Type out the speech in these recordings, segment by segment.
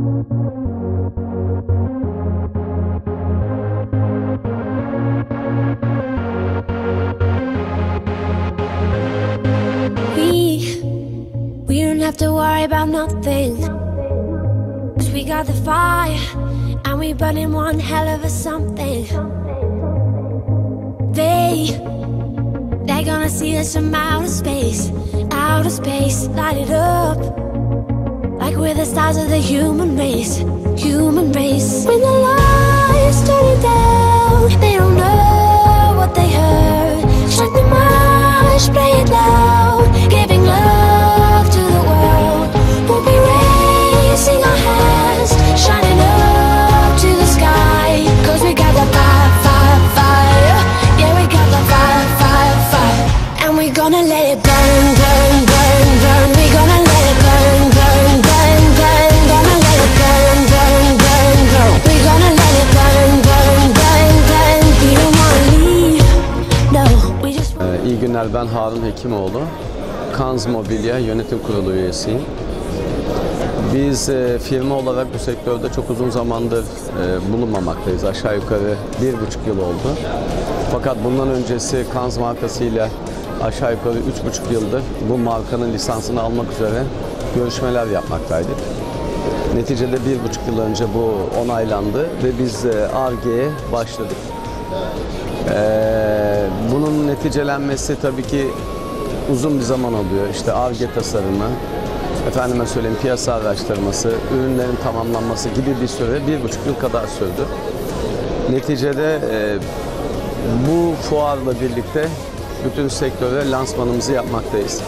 We we don't have to worry about nothing. Cause we got the fire and we burning one hell of a something. They they're gonna see us from outer space, outer space, light it up. We're the stars of the human race, human race. The Günler ben Harun Hekimoğlu. Kanz Mobilya Yönetim Kurulu üyesiyim. Biz e, firma olarak bu sektörde çok uzun zamandır e, bulunmamaktayız. Aşağı yukarı bir buçuk yıl oldu. Fakat bundan öncesi Kanz markasıyla aşağı yukarı üç buçuk yıldır bu markanın lisansını almak üzere görüşmeler yapmaktaydık. Neticede bir buçuk yıl önce bu onaylandı ve biz e, Ar-Ge'ye başladık. Ee, bunun neticelenmesi tabii ki uzun bir zaman alıyor. İşte ARGE tasarımı, efendime söyleyeyim piyasa araştırması, ürünlerin tamamlanması gibi bir süre bir buçuk yıl kadar sürdü. Neticede e, bu fuarla birlikte bütün sektöre lansmanımızı yapmaktayız.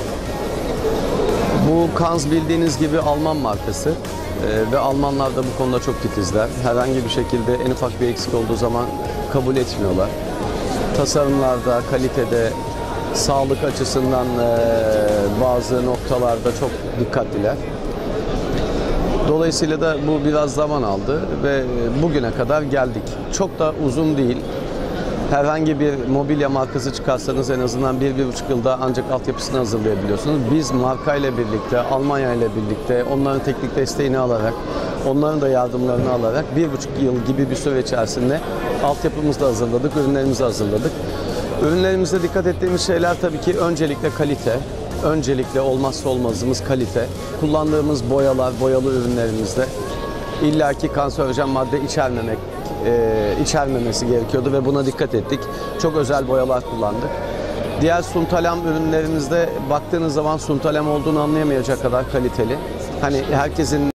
Bu Kanz bildiğiniz gibi Alman markası Ee, ve Almanlar da bu konuda çok titizler. Herhangi bir şekilde en ufak bir eksik olduğu zaman kabul etmiyorlar. Tasarımlarda, kalitede, sağlık açısından e, bazı noktalarda çok dikkatliler. Dolayısıyla da bu biraz zaman aldı ve bugüne kadar geldik. Çok da uzun değil. Herhangi bir mobilya markası çıkarsanız en azından bir, bir buçuk yılda ancak altyapısını hazırlayabiliyorsunuz. Biz markayla birlikte, Almanya ile birlikte onların teknik desteğini alarak, onların da yardımlarını alarak bir buçuk yıl gibi bir süre içerisinde altyapımızı da hazırladık, ürünlerimizi hazırladık. Ürünlerimizde dikkat ettiğimiz şeyler tabii ki öncelikle kalite, öncelikle olmazsa olmazımız kalite. Kullandığımız boyalar, boyalı ürünlerimizde illaki kanserojen madde içermemek e, içermemesi gerekiyordu ve buna dikkat ettik. Çok özel boyalar kullandık. Diğer suntalem ürünlerimizde baktığınız zaman suntalem olduğunu anlayamayacak kadar kaliteli. Hani herkesin